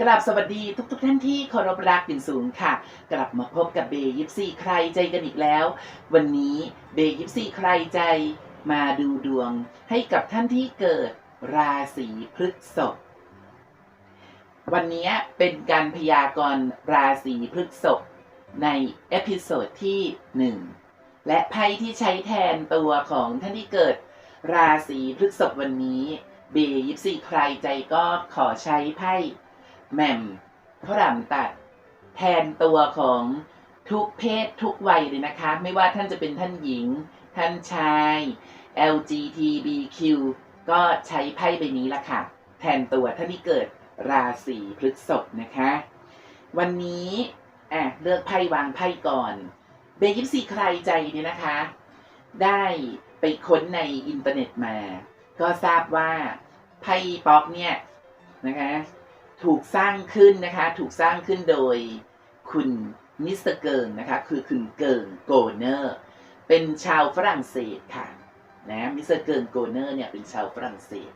กราบสวัสดีทุกทท่านที่เคารพรักเป็นสูงค่ะ กลับมาพบกับเบยิปซีใครใจกันอีกแล้ว วันนี้เบยิปซีใครใจมาดูดวงให้กับท่านที่เกิดราศีพฤษภวันนี้เป็นการพยากรณ์ราศีพฤษภในเอพิโซดที่หนึ่งและไพ่ที่ใช้แทนตัวของท่านที่เกิดราศีพฤษภวันนี้เบยิปซีใครใจก็ขอใช้ไพ่ แหม่มพระรามตัดแทนตัวของทุกเพศทุกวัยเลยนะคะ ไม่ว่าท่านจะเป็นท่านหญิง ท่านชาย LGBTQ ก็ใช้ไพ่ใบนี้ละค่ะ แทนตัวท่านที่เกิดราศีพฤษภนะคะ วันนี้อะเลือกไพ่วางไพ่ก่อนเบยิปซีใครใจเนี่ยนะคะ ได้ไปค้นในอินเทอร์เน็ตมา ก็ทราบว่าไพ่ป๊อกเนี่ยนะคะ ถูกสร้างขึ้นนะคะ ถูกสร้างขึ้นโดยคุณมิสเตอร์เกิงนะคะ คือคุณเกิงโกเนอร์ เป็นชาวฝรั่งเศสค่ะนะมิสเตอร์เกิงโกเนอร์เนี่ยเป็นชาวฝรั่งเศส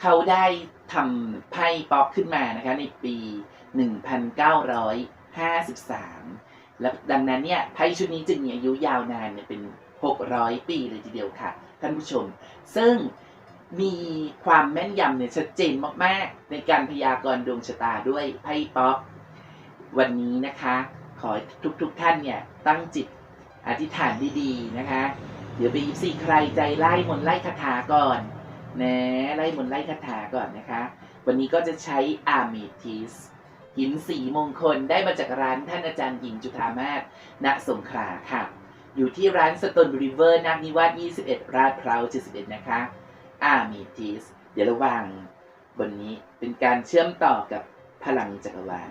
เขาได้ทำไพ่ป๊อกขึ้นมานะคะ ในปี 1953 และดังนั้นเนี่ยไพ่ชุดนี้จึงมีอายุยาวนานเนี่ยเป็น 600 ปีเลยทีเดียวค่ะ ท่านผู้ชม ซึ่ง มีความแม่นยำเนี่ยชัดเจนมากๆ ในการพยากรณ์ดวงชะตาด้วยไพ่ป๊อกวันนี้นะคะ ขอทุกๆทท่านเนี่ยตั้งจิตอธิษฐานดีๆนะคะ เดี๋ยวไปยิปซีใครใจไล่มนไล่คาถาก่อนนะไล่มนไล่คาถาก่อนนะคะ วันนี้ก็จะใช้อาร์เมทิสหินสีมงคลได้มาจากร้านท่านอาจารย์หญิงจุธามาศณสงขลาค่ะ อยู่ที่ร้านสตนริเวอร์นักนิวาส21 ราดพร้าว71 นะคะ อาร์มีทีสเดี๋ยวระวังบนนี้เป็นการเชื่อมต่อกับพลังจักรวาล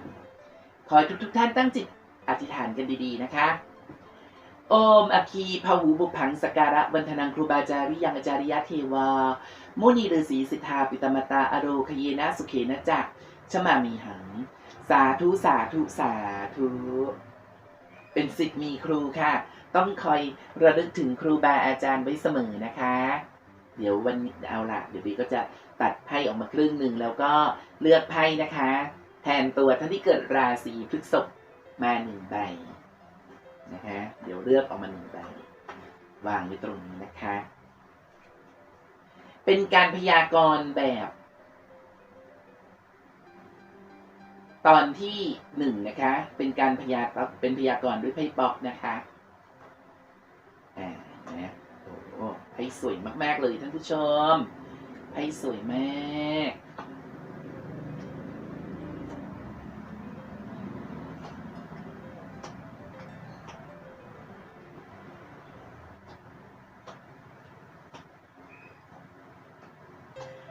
ขอให้ทุกๆท่านตั้งจิตอธิษฐานกันดีๆนะคะ โอมอคีพหูบุพังสกการะวันธนังครูบาจาริยังอาจาริยะเทวา มุนีฤาษีสิทธาปิตมตาอโรคเยนะสุเขนะจักชมามีหัง สาธุสาธุสาธุ เป็นสิทธิ์มีครูค่ะ ต้องคอยระลึกถึงครูบาอาจารย์ไว้เสมอนะคะ เดี๋ยววันเอาละเดี๋ยวบีก็จะตัดไพ่ออกมาครึ่งหนึ่งแล้วก็เลือกไพ่นะคะ แทนตัวท่านที่เกิดราศีพฤษภมาหนึ่งใบนะคะเดี๋ยวเลือกออกมาหนึ่งใบวางไว้ตรงนี้นะคะ เป็นการพยากรณ์แบบ ตอนที่หนึ่งนะคะ เป็นการพยากรณ์เป็นพยากรณ์ด้วยไพ่ป๊อกนะคะอ่านะโอ้โหไพ่สวยมากๆเลยท่านผู้ชมไพ่สวยมาก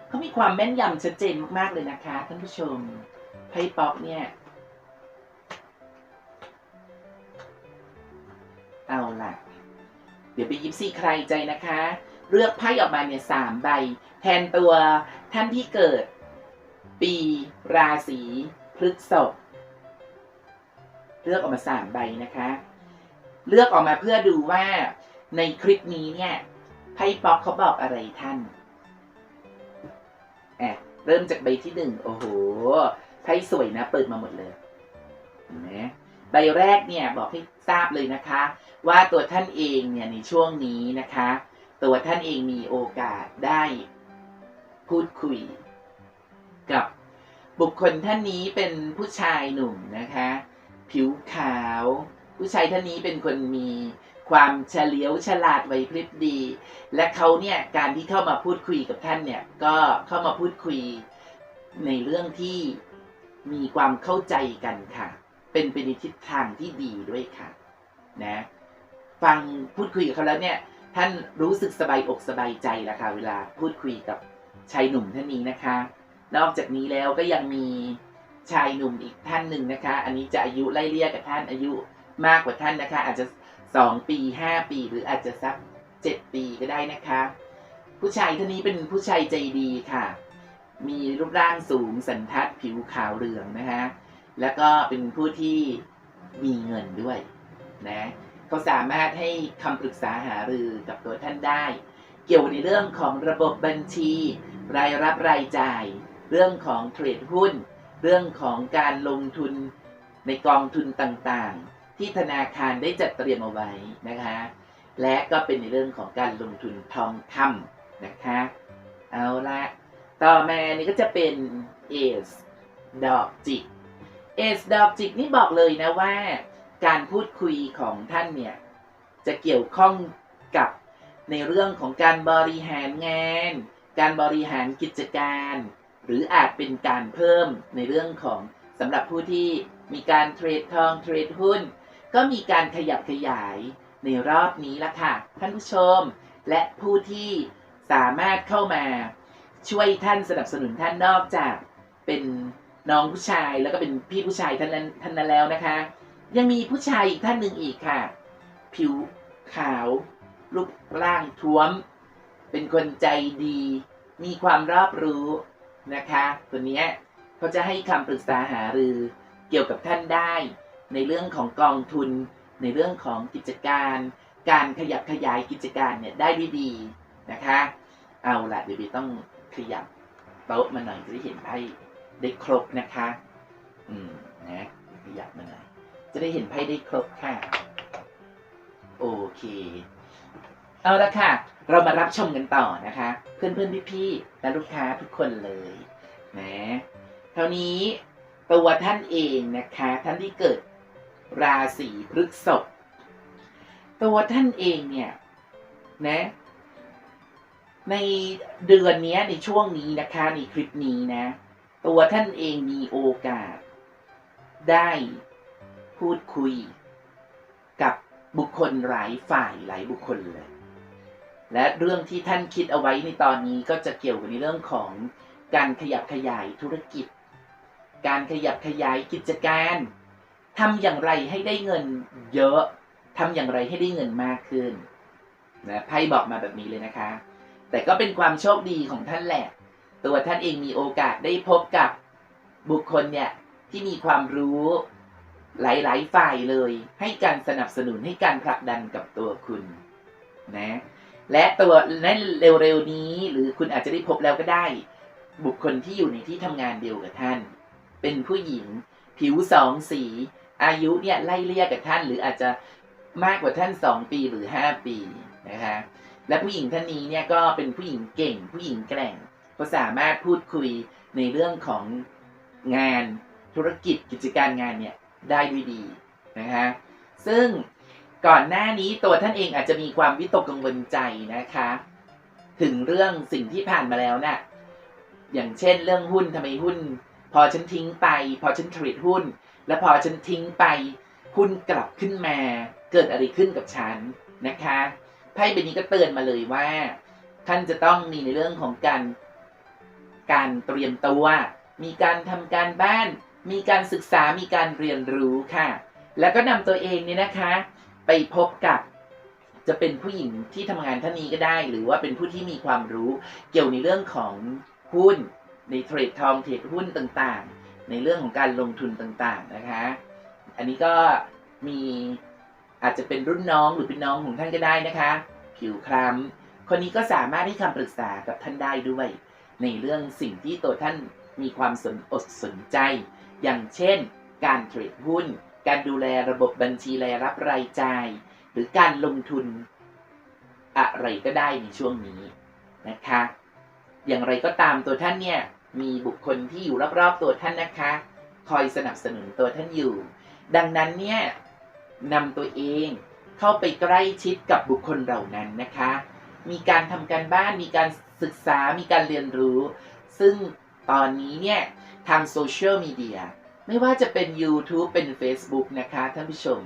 เขามีความแม่นยำชัดเจนมากๆเลยนะคะท่านผู้ชมไพ่ป๊อกเนี่ย ซีใครใจนะคะ เลือกไพ่ออกมาเนี่ยสามใบ แทนตัวท่านที่เกิด ปีราศีพฤษภเลือกออกมาสามใบนะคะ เลือกออกมาเพื่อดูว่าในคลิปนี้เนี่ยไพ่ป๊อกเขาบอกอะไรท่านแอะเริ่มจากใบที่หนึ่งโอ้โหไพ่สวยนะ เปิดมาหมดเลยเห็นไหม ใบแรกเนี่ยบอกให้ทราบเลยนะคะ ว่าตัวท่านเองเนี่ยในช่วงนี้นะคะ ตัวท่านเองมีโอกาสได้พูดคุย กับบุคคลท่านนี้เป็นผู้ชายหนุ่มนะคะ ผิวขาว ผู้ชายท่านนี้เป็นคนมีความเฉลียวฉลาดไหวพริบดี และเขาเนี่ยการที่เข้ามาพูดคุยกับท่านเนี่ยก็เข้ามาพูดคุยในเรื่องที่มีความเข้าใจกันค่ะ เป็นไปในทิศทางที่ดีด้วยค่ะ นะ ฟังพูดคุยกับเขาแล้วเนี่ย ท่านรู้สึกสบายอกสบายใจแล้วค่ะเวลาพูดคุยกับชายหนุ่มท่านนี้นะคะ นอกจากนี้แล้วก็ยังมีชายหนุ่มอีกท่านหนึ่งนะคะ อันนี้จะอายุไล่เลี่ยกับท่านอายุมากกว่าท่านนะคะ อาจจะสองปีห้าปีหรืออาจจะสักเจ็ดปีก็ได้นะคะ ผู้ชายท่านนี้เป็นผู้ชายใจดีค่ะ มีรูปร่างสูงสันทัดผิวขาวเหลืองนะคะ แล้วก็เป็นผู้ที่มีเงินด้วยนะเขาสามารถให้คำปรึกษาหารือกับตัวท่านได้ เกี่ยวในเรื่องของระบบบัญชี รายรับรายจ่าย เรื่องของเทรดหุ้น เรื่องของการลงทุนในกองทุนต่างๆ ที่ธนาคารได้จัดเตรียมเอาไว้นะคะ และก็เป็นในเรื่องของการลงทุนทองคำนะคะ เอาละต่อมานี่ก็จะเป็นเอสดอกจิก เอสดอกจิกนี่บอกเลยนะว่า การพูดคุยของท่านเนี่ย จะเกี่ยวข้องกับในเรื่องของการบริหารงาน การบริหารกิจการ หรืออาจเป็นการเพิ่มในเรื่องของสำหรับผู้ที่มีการเทรดทองเทรดหุ้น ก็มีการขยับขยายในรอบนี้ละค่ะ ท่านผู้ชม และผู้ที่สามารถเข้ามาช่วยท่านสนับสนุนท่านนอกจากเป็น น้องผู้ชายแล้วก็เป็นพี่ผู้ชายท่านนั้นท่านนั้นแล้วนะคะ ยังมีผู้ชายอีกท่านหนึ่งอีกค่ะ ผิวขาว รูปร่างท้วม เป็นคนใจดี มีความรอบรู้นะคะคนเนี้เขาจะให้คำปรึกษาหารือเกี่ยวกับท่านได้ ในเรื่องของกองทุน ในเรื่องของกิจการ การขยับขยายกิจการเนี่ยได้ดีดีนะคะ เอาละเดี๋ยวบีต้องขยับโต๊ะมาหน่อยจะได้เห็นไพ่ ได้ครบนะคะ อืมนะขยับมาหน่อยจะได้เห็นไพ่ได้ครบค่ะ โอเค เอาละค่ะ เรามารับชมกันต่อนะคะ เพื่อนเพื่อนพี่พี่ๆและลูกค้าทุกคนเลยนะเท่านี้ตัวท่านเองนะคะ ท่านที่เกิดราศีพฤษภตัวท่านเองเนี่ยนะ ในเดือนนี้ในช่วงนี้นะคะ ในคลิปนี้นะ ตัวท่านเองมีโอกาส ได้พูดคุยกับบุคคลหลายฝ่ายหลายบุคคลเลย และเรื่องที่ท่านคิดเอาไว้ในตอนนี้ก็จะเกี่ยวกับในเรื่องของการขยับขยายธุรกิจ การขยับขยายกิจการทำอย่างไรให้ได้เงินเยอะทำอย่างไรให้ได้เงินมากขึ้นนะไพ่บอกมาแบบนี้เลยนะคะ แต่ก็เป็นความโชคดีของท่านแหละ ตัวท่านเองมีโอกาสได้พบกับบุคคลเนี่ยที่มีความรู้หลาย ๆ ฝ่ายเลย ให้การสนับสนุนให้การผลักดันกับตัวคุณนะ และตัวในเร็ว ๆ นี้หรือคุณอาจจะได้พบแล้วก็ได้ บุคคลที่อยู่ในที่ทำงานเดียวกับท่าน เป็นผู้หญิง ผิวสองสี อายุเนี่ยไล่เลี่ยกับท่าน หรืออาจจะมากกว่าท่านสองปีหรือห้าปีนะคะและผู้หญิงท่านนี้เนี่ยก็เป็นผู้หญิงเก่ง ผู้หญิงแกร่ง ก็สามารถพูดคุยในเรื่องของงานธุรกิจกิจการงานเนี่ยได้ด้วยดีนะคะซึ่งก่อนหน้านี้ตัวท่านเองอาจจะมีความวิตกกังวลใจนะคะ ถึงเรื่องสิ่งที่ผ่านมาแล้วนะ่ะอย่างเช่นเรื่องหุ้นทำไมหุ้น พอฉันทิ้งไป พอฉันเทรดหุ้น แล้วพอฉันทิ้งไปหุ้นกลับขึ้นมาเกิดอะไรขึ้นกับฉันนะคะไพ่ใบนี้ก็เตือนมาเลยว่า ท่านจะต้องมีในเรื่องของการ การเตรียมตัว มีการทำการบ้าน มีการศึกษา มีการเรียนรู้ค่ะ แล้วก็นำตัวเองเนี่ยนะคะ ไปพบกับจะเป็นผู้หญิงที่ทำงานท่านนี้ก็ได้ หรือว่าเป็นผู้ที่มีความรู้เกี่ยวในเรื่องของหุ้น ในเทรดทองเทรดหุ้นต่างๆ ในเรื่องของการลงทุนต่างๆนะคะ อันนี้ก็มีอาจจะเป็นรุ่นน้องหรือเป็นน้องของท่านก็ได้นะคะ ผิวคล้ำคนนี้ก็สามารถให้คำปรึกษากับท่านได้ด้วย ในเรื่องสิ่งที่ตัวท่านมีความสนอดสนใจ อย่างเช่น การเทรดหุ้น การดูแลระบบบัญชีรายรับรายจ่าย หรือการลงทุนอะไรก็ได้ในช่วงนี้นะคะ อย่างไรก็ตามตัวท่านเนี่ยมีบุคคลที่อยู่รอบๆตัวท่านนะคะ คอยสนับสนุนตัวท่านอยู่ ดังนั้นเนี่ยนำตัวเองเข้าไปใกล้ชิดกับบุคคลเหล่านั้นนะคะ มีการทำการบ้านมีการศึ ศึกษามีการเรียนรู้ ซึ่งตอนนี้เนี่ย ทางโซเชียลมีเดียไม่ว่าจะเป็น YouTube เป็น Facebook นะคะท่านผู้ชม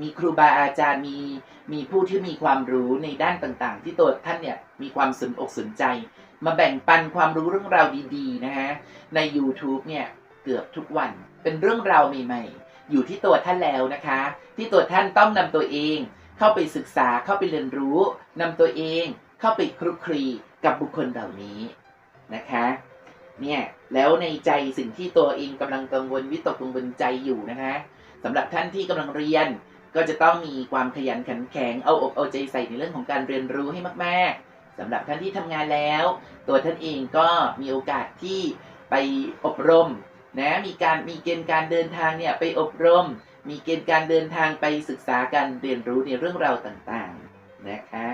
มีครูบาอาจารย์มีมีผู้ที่มีความรู้ในด้านต่างๆ ที่ตัวท่านเนี่ยมีความสนอกสนใจ มาแบ่งปันความรู้เรื่องราวดีๆนะฮะใน YouTube เนี่ยเกือบทุกวันเป็นเรื่องราวใหม่ๆ อยู่ที่ตัวท่านแล้วนะคะ ที่ตัวท่านต้องนำตัวเอง เข้าไปศึกษาเข้าไปเรียนรู้นำตัวเอง เข้าไปคลุกคลี กับบุคคลเหล่านี้นะคะเนี่ยแล้วในใจสิ่งที่ตัวเองกำลังกังวลวิตกกังวลใจอยู่นะคะสำหรับท่านที่กำลังเรียนก็จะต้องมีความขยันขันแข็งเอาอกเอาใจใส่ในเรื่องของการเรียนรู้ให้มากๆสำหรับท่านที่ทำงานแล้ว ตัวท่านเองก็มีโอกาสที่ไปอบรมนะมีการมีเกณฑ์การเดินทางเนี่ยไปอบรม มีเกณฑ์การเดินทางไปศึกษาการเรียนรู้ในเรื่องราวต่างๆนะคะ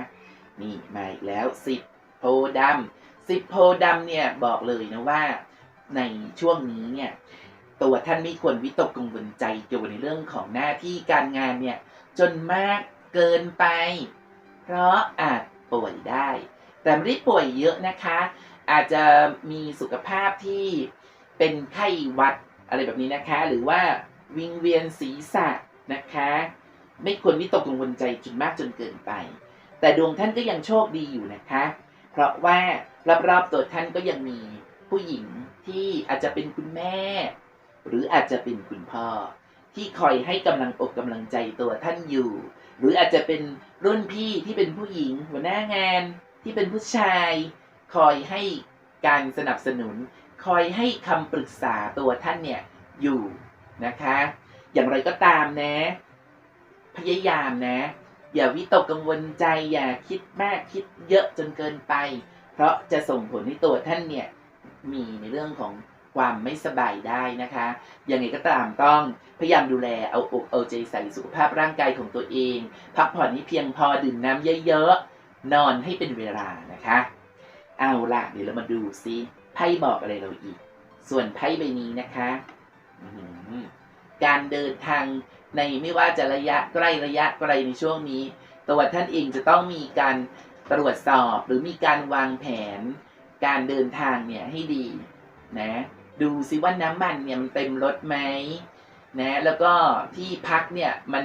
นี่มาอีกแล้วสิบ โพดำสิบโพดำเนี่ยบอกเลยนะว่า ในช่วงนี้เนี่ยตัวท่านไม่ควรวิตกกังวลใจเกี่ยวในเรื่องของหน้าที่การงานเนี่ยจนมากเกินไป เพราะอาจป่วยได้ แต่ไม่ได้ป่วยเยอะนะคะ อาจจะมีสุขภาพที่เป็นไข้หวัดอะไรแบบนี้นะคะ หรือว่าวิงเวียนศีรษะนะคะ ไม่ควรวิตกกังวลใจจนมากจนเกินไป แต่ดวงท่านก็ยังโชคดีอยู่นะคะ เพราะว่ารอบๆตัวท่านก็ยังมีผู้หญิงที่อาจจะเป็นคุณแม่ หรืออาจจะเป็นคุณพ่อ ที่คอยให้กำลังอกกำลังใจตัวท่านอยู่ หรืออาจจะเป็นรุ่นพี่ที่เป็นผู้หญิงหัวหน้างานที่เป็นผู้ชาย คอยให้การสนับสนุน คอยให้คำปรึกษาตัวท่านเนี่ยอยู่นะคะ อย่างไรก็ตามนะ พยายามนะ อย่าวิตกกังวลใจอย่าคิดมากคิดเยอะจนเกินไป เพราะจะส่งผลให้ตัวท่านเนี่ยมีในเรื่องของความไม่สบายได้นะคะยังไงก็ตามต้องพยายามดูแลเอาอกเอาใจใส่สุขภาพร่างกายของตัวเอง พักผ่อนให้เพียงพอดื่มน้ำเยอะๆ นอนให้เป็นเวลานะคะ เอาล่ะเดี๋ยวเรามาดูซิไพ่บอกอะไรเราอีก ส่วนไพ่ใบนี้นะคะ การเดินทาง ในไม่ว่าจะระยะใกล้ระยะไกลในช่วงนี้ ตัวท่านเองจะต้องมีการตรวจสอบหรือมีการวางแผน การเดินทางเนี่ยให้ดีนะดูซิว่าน้ำมันเนี่ยมันเต็มรถไหมนะแล้วก็ที่พักเนี่ยมัน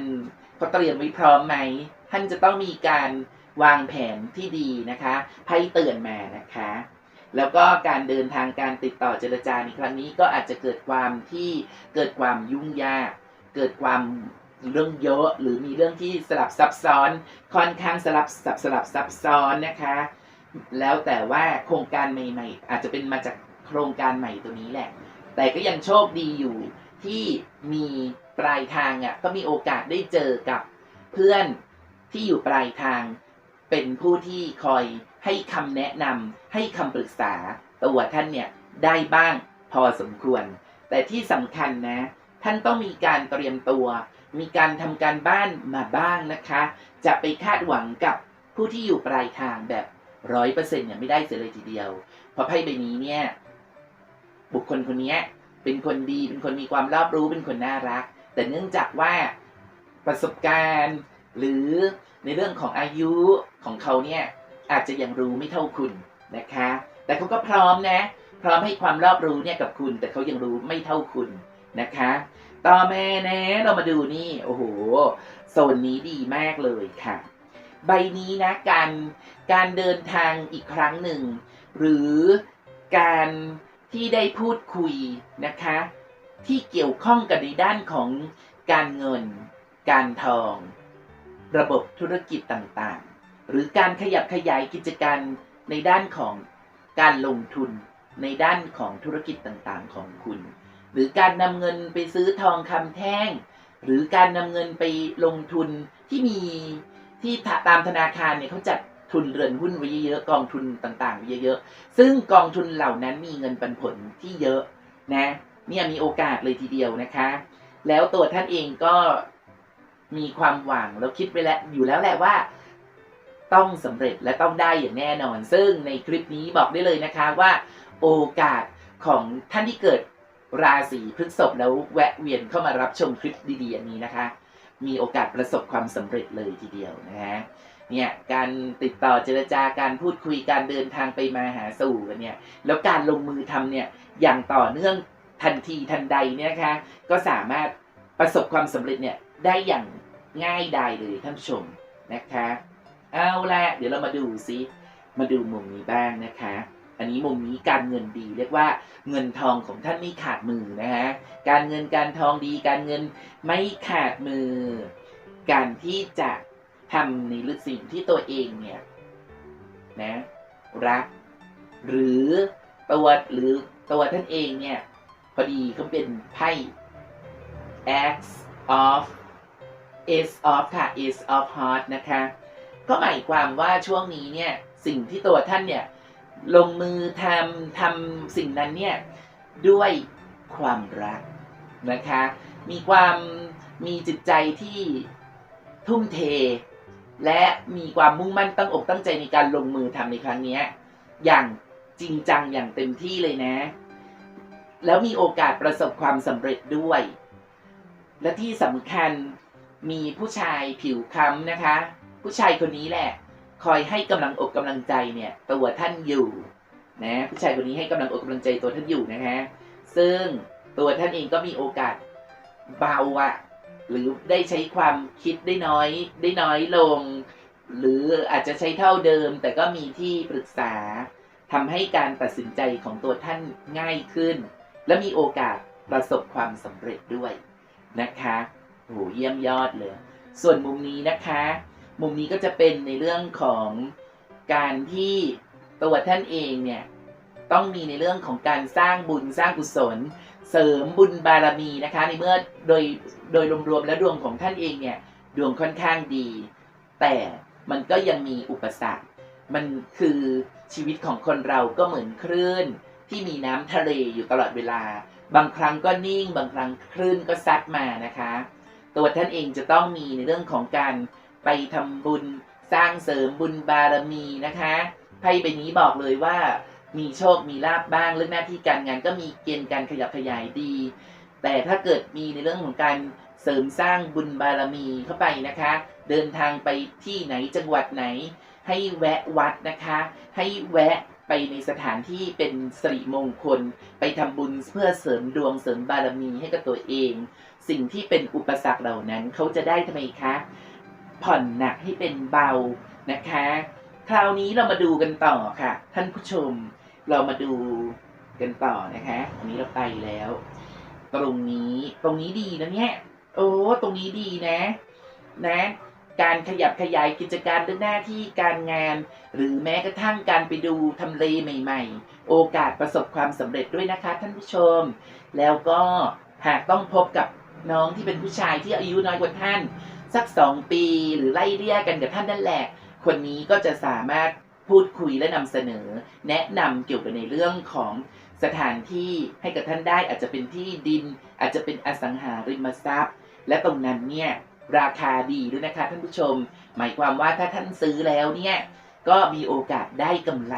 เขาเตรียมไว้พร้อมไหมท่านจะต้องมีการวางแผนที่ดีนะคะไพ่เตือนมานะคะ แล้วก็การเดินทางการติดต่อเจรจาในครั้งนี้ก็อาจจะเกิดความที่เกิดความยุ่งยาก เกิดความเรื่องเยอะหรือมีเรื่องที่สลับซับซ้อนค่อนข้างสลับสับสลับซับซ้อนนะคะ แล้วแต่ว่าโครงการใหม่ ๆ อาจจะเป็นมาจากโครงการใหม่ตัวนี้แหละ แต่ก็ยังโชคดีอยู่ที่มีปลายทางอะก็มีโอกาสได้เจอกับเพื่อนที่อยู่ปลายทาง เป็นผู้ที่คอยให้คำแนะนำให้คำปรึกษาตัวท่านเนี่ยได้บ้างพอสมควร แต่ที่สำคัญนะ ท่านต้องมีการเตรียมตัว มีการทำการบ้านมาบ้างนะคะ จะไปคาดหวังกับผู้ที่อยู่ปลายทางแบบร้อยเปอร์เซ็นต์เนี่ยไม่ได้เสียเลยทีเดียว เพราะไพ่ใบนี้เนี่ย บุคคลคนนี้เป็นคนดีเป็นคนมีความรอบรู้เป็นคนน่ารัก แต่เนื่องจากว่าประสบการณ์หรือในเรื่องของอายุของเขาเนี่ยอาจจะยังรู้ไม่เท่าคุณนะคะ แต่เขาก็พร้อมนะ พร้อมให้ความรอบรู้เนี่ยกับคุณ แต่เขายังรู้ไม่เท่าคุณ นะคะ ต่อมานะเรามาดูนี่ โอ้โหโซนนี้ดีมากเลยค่ะ ใบนี้นะการการเดินทางอีกครั้งหนึ่ง หรือการที่ได้พูดคุยนะคะ ที่เกี่ยวข้องกับในด้านของการเงิน การทอง ระบบธุรกิจต่างๆ หรือการขยับขยายกิจการในด้านของการลงทุนในด้านของธุรกิจต่างๆของคุณ หรือการนำเงินไปซื้อทองคำแท่ง หรือการนำเงินไปลงทุนที่มีที่ตามธนาคารเนี่ยเขาจัดทุนเรือนหุ้นไว้เยอะๆกองทุนต่างๆไว้เยอะๆซึ่งกองทุนเหล่านั้นมีเงินปันผลที่เยอะนะเนี่ยมีโอกาสเลยทีเดียวนะคะ แล้วตัวท่านเองก็มีความหวังแล้วคิดไปแล้วอยู่แล้วแหละว่า ต้องสำเร็จและต้องได้อย่างแน่นอน ซึ่งในคลิปนี้บอกได้เลยนะคะว่า โอกาสของท่านที่เกิด ราศีพฤษภแล้วแวะเวียนเข้ามารับชมคลิปดีๆอันนี้นะคะ มีโอกาสประสบความสำเร็จเลยทีเดียวนะฮะเนี่ยการติดต่อเจรจาการพูดคุยการเดินทางไปมาหาสู่กันเนี่ยแล้วการลงมือทำเนี่ยอย่างต่อเนื่องทันทีทันใดเนี่ยนะคะก็สามารถประสบความสำเร็จเนี่ยได้อย่างง่ายดายเลยท่านผู้ชมนะคะ เอาละเดี๋ยวเรามาดูซิมาดูมุมนี้บ้างนะคะ อันนี้มุมนี้การเงินดี เรียกว่าเงินทองของท่านไม่ขาดมือนะฮะการเงินการทองดีการเงินไม่ขาดมือ การที่จะทำในสิ่งที่ตัวเองเนี่ยนะรักหรือตัวหรือตัวท่านเองเนี่ยพอดีเขาเป็นไพ่ X of Ace of ค่ะ Ace of Heart นะคะ ก็หมายความว่าช่วงนี้เนี่ยสิ่งที่ตัวท่านเนี่ย ลงมือทำทำสิ่งนั้นเนี่ยด้วยความรักนะคะ มีความมีจิตใจที่ทุ่มเท และมีความมุ่งมั่นตั้งอกตั้งใจในการลงมือทำในครั้งนี้อย่างจริงจังอย่างเต็มที่เลยนะ แล้วมีโอกาสประสบความสำเร็จด้วย และที่สำคัญมีผู้ชายผิวค้ำนะคะ ผู้ชายคนนี้แหละ คอยให้กำลังอกกำลังใจเนี่ยตัวท่านอยู่นะผู้ชายคนนี้ให้กำลังอกกำลังใจตัวท่านอยู่นะฮะซึ่งตัวท่านเองก็มีโอกาสเบาอะหรือได้ใช้ความคิดได้น้อย ได้น้อยลง หรืออาจจะใช้เท่าเดิม แต่ก็มีที่ปรึกษาทำให้การตัดสินใจของตัวท่านง่ายขึ้น และมีโอกาสประสบความสำเร็จด้วยนะคะโหเยี่ยมยอดเลย ส่วนมุมนี้นะคะ มุมนี้ก็จะเป็นในเรื่องของการที่ตัวท่านเองเนี่ยต้องมีในเรื่องของการสร้างบุญสร้างกุศล เสริมบุญบารมีนะคะ ในเมื่อโดยโดยรวมๆแล้วดวงของท่านเองเนี่ยดวงค่อนข้างดี แต่มันก็ยังมีอุปสรรค มันคือชีวิตของคนเราก็เหมือนคลื่นที่มีน้ำทะเลอยู่ตลอดเวลา บางครั้งก็นิ่ง บางครั้งคลื่นก็ซัดมานะคะ ตัวท่านเองจะต้องมีในเรื่องของการ ไปทำบุญสร้างเสริมบุญบารมีนะคะไพ่ใบนี้บอกเลยว่ามีโชคมีลาบบ้างเรื่องหน้าที่การงานก็มีเกณฑ์การขยับขยายดี แต่ถ้าเกิดมีในเรื่องของการเสริมสร้างบุญบารมีเข้าไปนะคะ เดินทางไปที่ไหนจังหวัดไหน ให้แวะวัดนะคะ ให้แวะไปในสถานที่เป็นสิริมงคล ไปทำบุญเพื่อเสริมดวงเสริมบารมีให้กับตัวเอง สิ่งที่เป็นอุปสรรคเหล่านั้นเขาจะได้ทำไมคะ ผ่อนหนักให้เป็นเบานะคะ คราวนี้เรามาดูกันต่อค่ะ ท่านผู้ชมเรามาดูกันต่อนะคะอันนี้เราไปแล้ว ตรงนี้ตรงนี้ดีนะเนี่ยโอ้ตรงนี้ดีนะ นะ การขยับขยายกิจการเรื่อหน้าที่การงาน หรือแม้กระทั่งการไปดูทำเลใหม่ ๆ โอกาสประสบความสำเร็จด้วยนะคะ ท่านผู้ชม แล้วก็หากต้องพบกับน้องที่เป็นผู้ชายที่อายุน้อยกว่าท่าน สักสองปีหรือไล่เลี่ยกันกับท่านนั่นแหละ คนนี้ก็จะสามารถพูดคุยและนำเสนอ แนะนำเกี่ยวกับในเรื่องของสถานที่ให้กับท่านได้อาจจะเป็นที่ดิน อาจจะเป็นอสังหาริมทรัพย์ และตรงนั้นเนี่ยราคาดีด้วยนะคะท่านผู้ชม หมายความว่าถ้าท่านซื้อแล้วเนี่ยก็มีโอกาสได้กำไร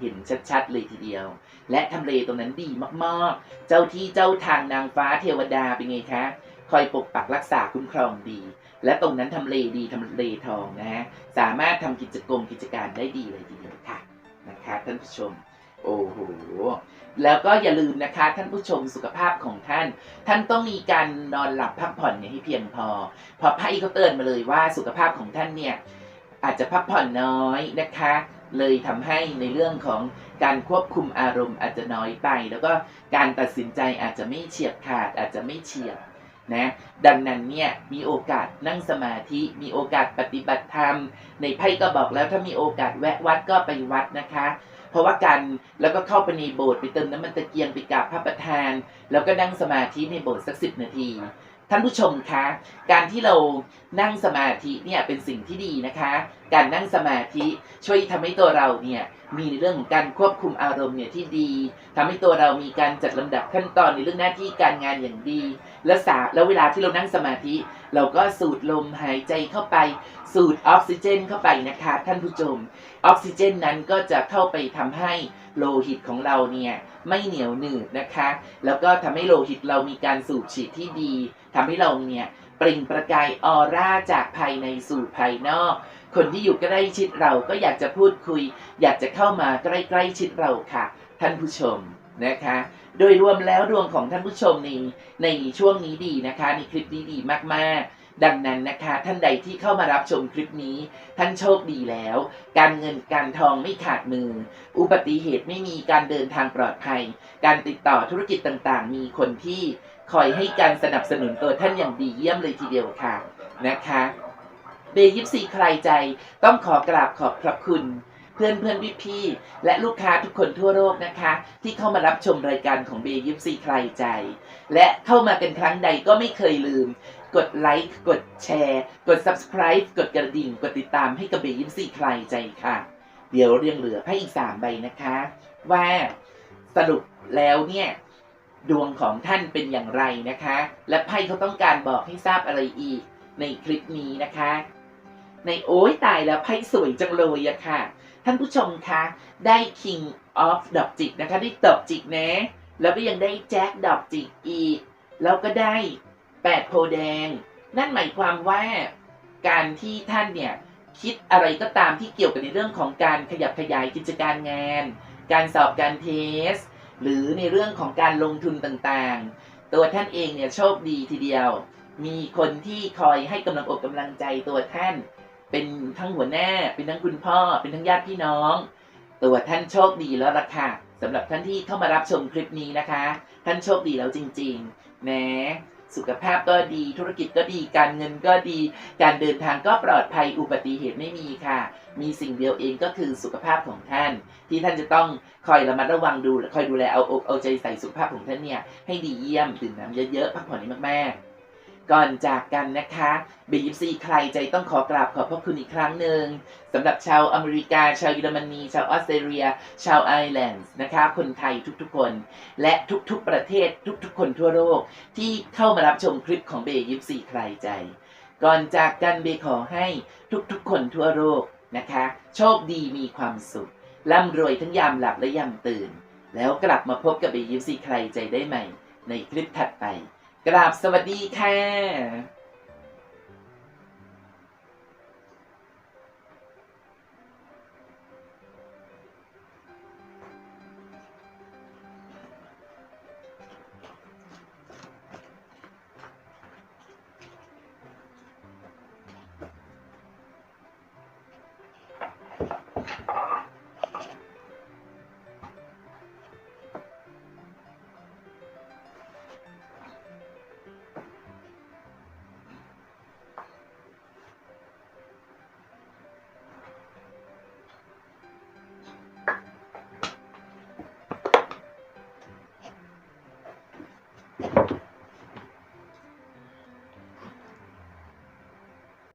เห็นชัดๆเลยทีเดียว และทำเลตรงนั้นดีมากๆ เจ้าที่เจ้าทางนางฟ้าเทวดาเป็นไงคะ คอยปกปักรักษาคุ้มครองดี และตรงนั้นทำเลดีทำเลทองนะฮะสามารถทำกิจกรรมกิจการได้ดีเลยทีเดียวค่ะนะคะท่านผู้ชมโอ้โหแล้วก็อย่าลืมนะคะ ท่านผู้ชมสุขภาพของท่าน ท่านต้องมีการนอนหลับพักผ่อนเนี่ยให้เพียงพอเพราะไพ่เขาเตือนมาเลยว่าสุขภาพของท่านเนี่ยอาจจะพักผ่อนน้อยนะคะ เลยทำให้ในเรื่องของการควบคุมอารมณ์อาจจะน้อยไป แล้วก็การตัดสินใจอาจจะไม่เฉียบขาดอาจจะไม่เฉียบ นะดังนั้นเนี่ยมีโอกาสนั่งสมาธิมีโอกาสปฏิบัติธรรม ในไพ่ก็บอกแล้วถ้ามีโอกาสแวะวัดก็ไปวัดนะคะ เพราะว่ากันแล้วก็เข้าไปในโบสถ์ไปเติมน้ำมันตะเกียงไปกราบพระประธาน แล้วก็นั่งสมาธิในโบสถ์สักสิบนาที ท่านผู้ชมคะการที่เรานั่งสมาธิเนี่ยเป็นสิ่งที่ดีนะคะ การนั่งสมาธิช่วยทำให้ตัวเราเนี่ยมีในเรื่องของการควบคุมอารมณ์เนี่ยที่ดีทำให้ตัวเรามีการจัดลำดับขั้นตอนในเรื่องหน้าที่การงานอย่างดี และสาแล้วเวลาที่เรานั่งสมาธิ เราก็สูดลมหายใจเข้าไป สูดออกซิเจน เข้าไปนะคะท่านผู้ชมออกซิเจนนั้นก็จะเข้าไปทำให้โลหิตของเราเนี่ยไม่เหนียวหนืดนะคะ แล้วก็ทำให้โลหิตเรามีการสูบฉีดที่ดี ทำให้เราเนี่ยเปล่งประกายออร่าจากภายในสู่ภายนอก คนที่อยู่ใกล้ชิดเราก็อยากจะพูดคุย อยากจะเข้ามาใกล้ใกล้ชิดเราค่ะ ท่านผู้ชมนะคะ โดยรวมแล้วดวงของท่านผู้ชมในในช่วงนี้ดีนะคะ ในคลิปนี้ดีมากๆดังนั้นนะคะท่านใดที่เข้ามารับชมคลิปนี้ ท่านโชคดีแล้ว การเงินการทองไม่ขาดมือ อุบัติเหตุไม่มีการเดินทางปลอดภัย การติดต่อธุรกิจต่างๆ มีคนที่ คอยให้การสนับสนุนตัวท่านอย่างดีเยี่ยมเลยทีเดียวค่ะนะคะเบยิปซีใครใจต้องขอกราบขอบพระคุณเพื่อนเพื่อนพี่พี่และลูกค้าทุกคนทั่วโลกนะคะ ที่เข้ามารับชมรายการของเบยิปซีใครใจ และเข้ามาเป็นครั้งใดก็ไม่เคยลืม กดไลค์กดแชร์ กด subscribe กดกระดิ่ง กดติดตามให้กับเบยิปซีใครใจค่ะ เดี๋ยวเรียงเหลือให้อีกสามใบนะคะ ว่าสรุปแล้วเนี่ย ดวงของท่านเป็นอย่างไรนะคะ และไพ่เขาต้องการบอกให้ทราบอะไรอีกในคลิปนี้นะคะ ในโอ้ยตายแล้วไพ่สวยจังเลยอะค่ะ ท่านผู้ชมคะได้ King of ดอกจิกนะคะ ได้ดอกจิกนะ แล้วก็ยังได้แจ็คดอกจิกอีก แล้วก็ได้แปดโพแดง นั่นหมายความว่าการที่ท่านเนี่ยคิดอะไรก็ตามที่เกี่ยวกับในเรื่องของการขยับขยายกิจการงาน การสอบการเทส หรือในเรื่องของการลงทุนต่างๆ ตัวท่านเองเนี่ยโชคดีทีเดียว มีคนที่คอยให้กำลังอกกำลังใจตัวท่าน เป็นทั้งหัวหน้า เป็นทั้งคุณพ่อ เป็นทั้งญาติพี่น้อง ตัวท่านโชคดีแล้วล่ะค่ะสำหรับท่านที่เข้ามารับชมคลิปนี้นะคะ ท่านโชคดีแล้วจริงๆนะ สุขภาพก็ดี ธุรกิจก็ดี การเงินก็ดี การเดินทางก็ปลอดภัยอุบัติเหตุไม่มีค่ะ มีสิ่งเดียวเองก็คือสุขภาพของท่าน ที่ท่านจะต้องคอยระมัดระวังดู คอยดูแลเอาอกเอาใจใส่สุขภาพของท่านเนี่ยให้ดีเยี่ยมดื่มน้ำเยอะๆพักผ่อนให้มากๆ ก่อนจากกันนะคะเบยิปซีใครใจต้องขอกราบขอบพระคุณอีกครั้งหนึ่งสำหรับชาวอเมริกา ชาวเยอรมนี ชาวออสเตรเลีย ชาวไอร์แลนด์นะคะ คนไทยทุกๆคน และทุกๆประเทศทุกๆคนทั่วโลก ที่เข้ามารับชมคลิปของเบยิปซีใครใจ ก่อนจากกันเบขอให้ทุกๆคนทั่วโลกนะคะ โชคดีมีความสุขร่ำรวยทั้งยามหลับและยามตื่น แล้วกลับมาพบกับเบยิปซีใครใจได้ใหม่ ในคลิปถัดไป กราบสวัสดีค่ะ